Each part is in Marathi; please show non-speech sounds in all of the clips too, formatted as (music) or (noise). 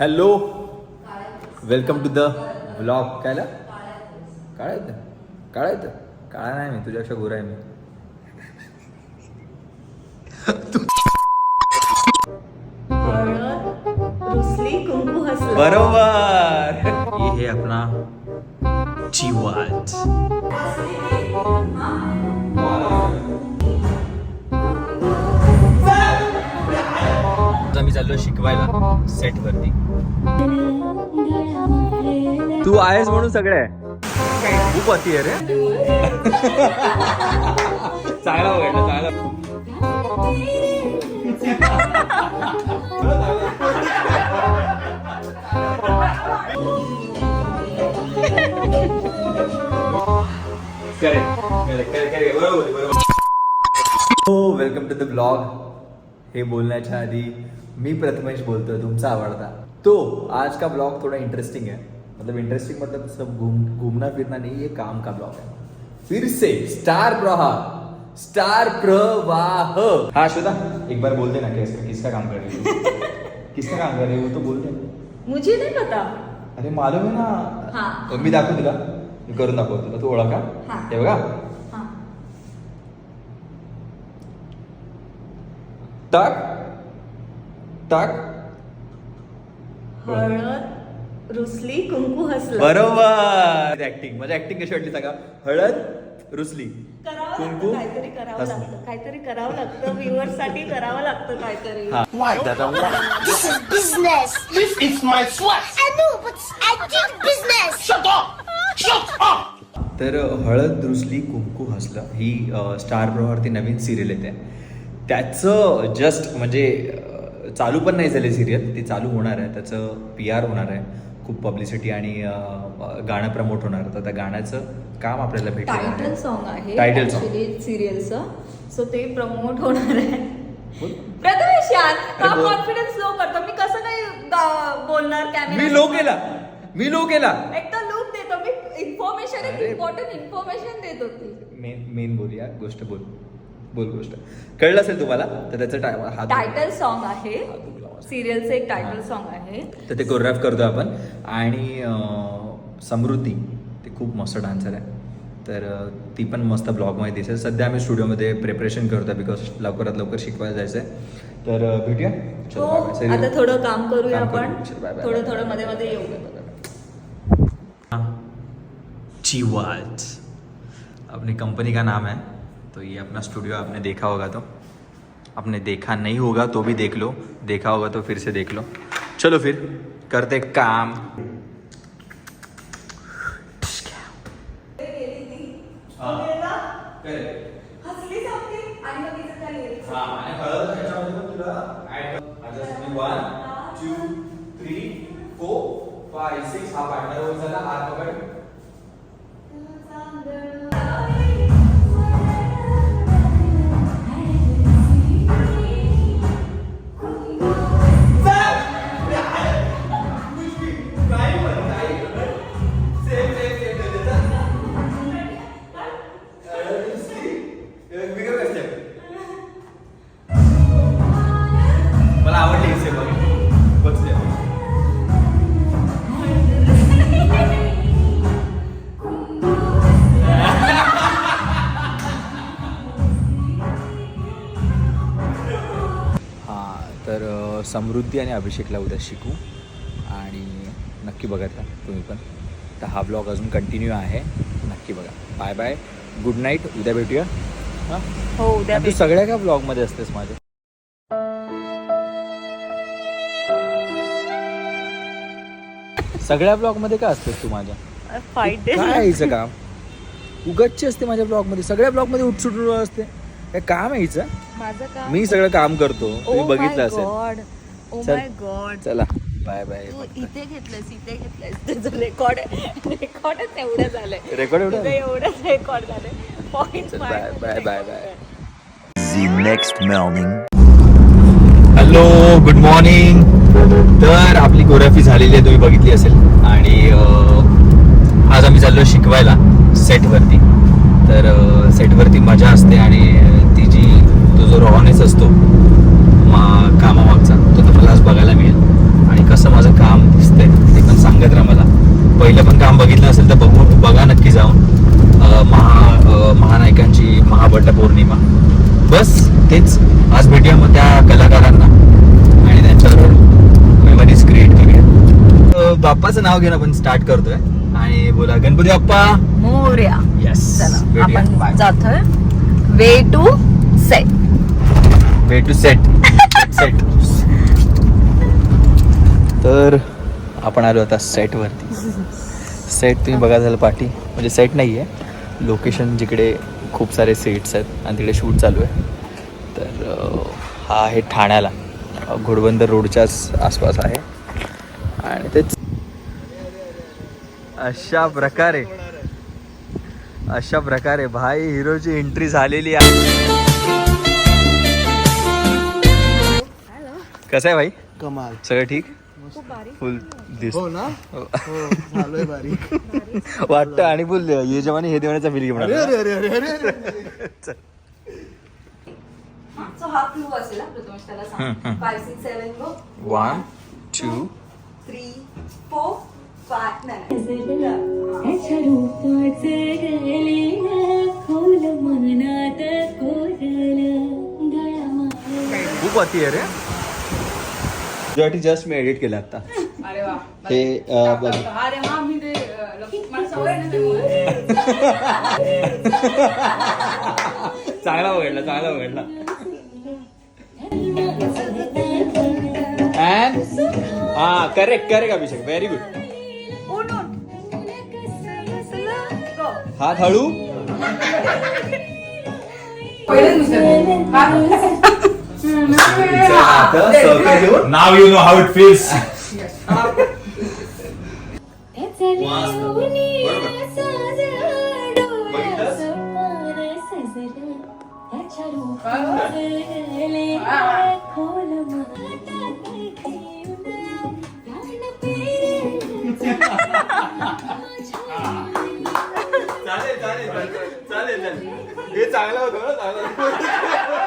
Hello welcome to the blog कायला काळा येतं काळा येतं काळा नाही मी तुझ्यापेक्षा गोरा आहे मी बरोबर ये है अपना चिवाट आता मी चाललो शिकवायला सेट वरती तू आहेस म्हणून सगळे. आहे खूप अति आहे रे. चांगला बघायला चांगला. हो वेलकम टू द ब्लॉग हे बोलण्याच्या आधी मी प्रथमेश बोलतोय तुमचा आवडता. तो आज का ब्लॉग थोड़ा इंटरेस्टिंग है। मतलब इंटरेस्टिंग मतलब सब घूम घूमना फिरना नहीं ये काम का ब्लॉग है। फिर से स्टार प्रवाह स्टार प्रवाह हाँ श्वेता एक बार बोल देना कैसे किसका काम कर रही हो। (laughs) किसका काम कर रही हो तो बोल दे। मुझे नहीं पता। अरे मालूम आहे ना? हा. मी दाखवू तुला। मी करून दाखवतो तुला तू ओळखा हा. हे। बघा। हाँ। टाक टाक हळद रुसली कुंकू हसलं बरोबर ऍक्टिंग माझी ऍक्टिंग कशी वाटली सांगा हळद रुसली कुंकू काहीतरी करावं हसलं. लागतं काहीतरी करावं लागतं व्ह्युअरसाठी करावं लागतं काहीतरी हा. Why? त्याचा This is business. This is my sweat. I know, but I did business. Shut up! Shut up! तर हळद रुसली कुंकू हसलं ही अ, स्टार प्रवाहावरती नवीन सिरियल येते त्याचं जस्ट म्हणजे अ, चालू पण नाही झाली सिरियल ती चालू होणार आहे. त्याचं पी आर होणार आहे. खूप पब्लिसिटी आणि गाणं प्रमोट होणार. तर त्या गाण्याचं काम आपल्याला टायटल सॉन्ग आहे टायटल सॉन्ग सिरियलचं सो ते प्रमोट होणार आहे. प्रथमेश यार का. कॉन्फिडन्स लो करतो? मी कसं नाही बोलणार कॅमेरा मी लो केला. मी लो केला. एक तर लुक देतो. मी इन्फॉर्मेशन. इम्पॉर्टंट इन्फॉर्मेशन देत होती. मेन मेन बोलूया गोष्ट बोल. बोल गोष्ट. कळलं असेल तुम्हाला? तर त्याचं टाय हात टायटल सॉन्ग आहे. हा. सिरियलचं एक टायटल हा. सॉन्ग आहे. तर ते कोरिओग्राफ करतो आपण. आणि समृद्धी ते खूप मस्त डान्सर आहे. तर ती पण मस्त ब्लॉगमध्ये दिसेल. सध्या आम्ही स्टुडिओमध्ये प्रिपरेशन करतो बिकॉज लवकरात लवकर शिकवायला जायचं आहे तर भेटूया. हो आता थोडं काम करूया आपण. थोडं थोडं मध्ये मध्ये येऊ. चिवाज अपनी कंपनी का नाम है तो ये अपना स्टूडियो आपने देखा होगा तो। आपने देखा नहीं होगा तो भी देख लो। देखा होगा तो फिर से देख लो। चलो फिर करते काम। हा। पार्टनर झाला हात पकड समृद्धी आणि अभिषेकला उद्या शिकू. आणि नक्की बघा त्या तुम्ही पण. तर हा ब्लॉग अजून कंटिन्यू आहे. नक्की बघा. बाय बाय गुड नाईट उद्या भेटूया. हां? हो उद्या तू सगळ्या का ब्लॉगमध्ये असतेस माझ्या? सगळ्या ब्लॉगमध्ये का असतेस तू माझ्या? काय हिचं काम? उगच्ची असते माझ्या ब्लॉगमध्ये सगळ्या ब्लॉगमध्ये उठसुट असते. काय काम आहे हिचं. माझं काम मी सगळं काम करतो. Oh तुम्ही बघितलं असेल. गॉड ओ चल. माय गॉड चला. बाय बाय तू इथे घेतलंस इथे घेतलंस तुझं रेकॉर्ड रेकॉर्डच एवढं झालंय. रेकॉर्ड एवढं तुझं एवढंच रेकॉर्ड झालंय. पॉइंट चल, bye. The next morning. Hello good morning तर आपली कोरिओग्राफी झालेली आहे तुम्ही बघितली असेल. आणि अं, आज आम्ही चाललो शिकवायला सेटवरती तर सेटवरती मजा असते आणि ती जी तो रॉनेस असतो मा कामामागचा तो तुम्हाला आज बघायला मिळेल. आणि कसं माझं काम पहिलं पण काम बघितलं असेल तर बघू बघा नक्की जाऊन. महा महानायकांची महावट पौर्णिमा. बस तेच. आज भेटूया मग त्या कलाकारांना. आणि त्यांच्यावर मेमरीज क्रिएट करूया. बाप्पाचं नाव घेऊन आपण स्टार्ट करतोय. आणि बोला गणपती बाप्पा. मोर्या. येस चला आपण जातोय. Way to set way to set set तर आपण आलो आता सेटवरती सेट तुम्ही बघा झालं पाठी. म्हणजे सेट नाही आहे लोकेशन जिकडे खूप सारे सेट्स आहेत आणि तिकडे शूट चालू आहे. तर हा आहे ठाण्याला. घोडबंदर रोडच्याच आसपास आहे. आणि तेच अशा प्रकारे. अशा प्रकारे भाई हिरोची एंट्री झालेली आहे. कसं आहे भाई? कमाल. सगळं ठीक? फुल दिस हो ना? हो. झालोय बारीक. (laughs) वाटतं आणि फुल ये जवानी हे देवाण्याचा फील घेऊन अरे आला. अरे अरे अरे अरे. सो हा क्लू असेल हा प्रथमेश त्याला हम्म, सांग. हम्म. Five six seven go one two three four five नाही त्याच्या रूपाचं गलेलं खोल मनात कोरलं गळा खूप अति आहे रे. तुझ्यासाठी जस्ट मी एडिट केलं आता. अरे वा. हे अं, बघ अरे हा मी ते अं, लप- मला सवय नाही त्यामुळे. चांगला बघडला चांगला बघडला हा correct correct Abhishek. Very good. हात हळू. How it feels. त्याचा लिहून साजरा चालेल चालेल चालेल चालेल हे चांगलं होतं ना चांगलं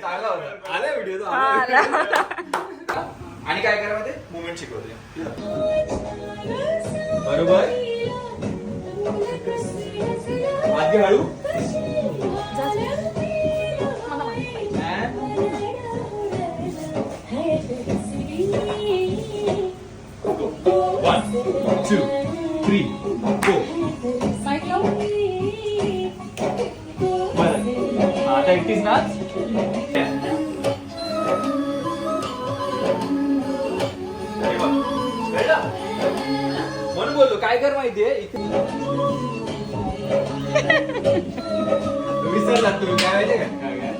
चांगला होता व्हिडिओ आणि काय करा मध्ये मुवमेंट शिकवते बरोबर आधी हळू आता एकटीच. कळलं? म्हणून बोललो? काय कर माहितीये इथे विसरलात तुम्ही काय माहितीये का? काय? काय?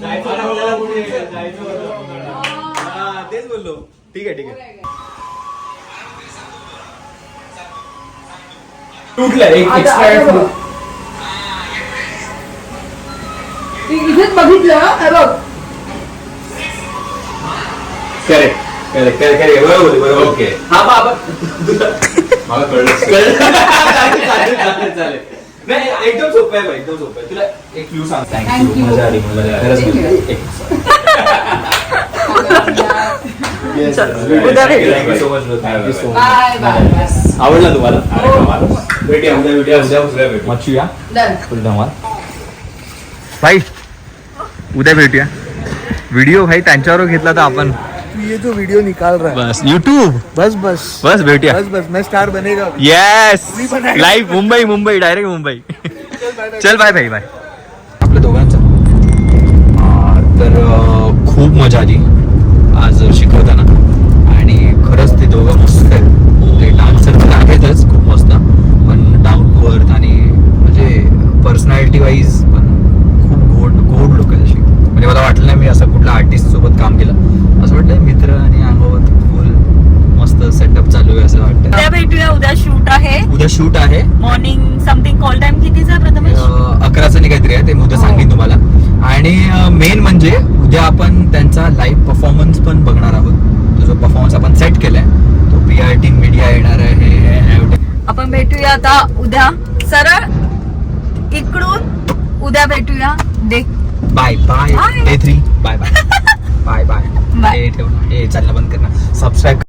जायचं होतं जायचं होतं. हा, तेच बोललो. ठीक आहे ठीक आहे. तुटलं एक एक्स्ट्रा इथेच बघितलं हे बघ करेक्ट करेक्ट करेक्ट करेक्ट बरोबर बरोबर ओके। हा बाबा मला कळलं चालेल चालेल चालेल चालेल नाही एकदम सोपं आहे एकदम सोपं आहे तुला एक क्लू सांग। थँक्यू मज़ा आली उद्या भेटू. बाय बाय आवडला तुम्हाला? भेटूया उद्या भेटूया. उद्या उद्या भेटू फुल धमाल भाई उद्या भेटूया. व्हिडिओ भाई त्यांच्यावर घेतला तर आपण. तू ये जो वीडियो निकाल रहा है. बस युट्यूब बस बस. बस भेटूया. बस बस मैं स्टार बनेगा yes. Live Mumbai Mumbai direct Mumbai. चल बाय भाई बाय आपल्या दोघांचं. तर खूप मजा आली. आज शिकवताना. आणि खरंच ते दोघं मस्त आहेत. ते डान्सर तर आहेतच खूप मस्त. पण डाऊन टू अर्थ आणि म्हणजे पर्सनॅलिटी वाईज पण खूप गोड गोड लोक आहेत अशी म्हणजे मला वाटलं नाही मी असं कुठल्या आर्टिस्ट सोबत काम केलं. असं वाटलं मित्र आणि अंगावर फुल मस्त सेटअप चालू आहे असं वाटतं. उद्या भेटूया उद्या शूट आहे. उद्या शूट आहे. मॉर्निंग समथिंग कॉल टाइम कितीचा प्रथमेश? अकराचं नाही काहीतरी आहे ते मी उद्या सांगेन तुम्हाला. आणि मेन म्हणजे उद्या आपण त्यांचा लाईव्ह परफॉर्मन्स पण बघणार आहोत. तो जो परफॉर्मन्स आपण सेट केलाय तो पी आर टी मीडिया येणार आहे आपण भेटूया आता उद्या. सरळ इकडून उद्या भेटूया. देख बाय बाय. ए three bye bye bye bye. हे ठेव हे चालणं बंद कर ना सबस्क्राईब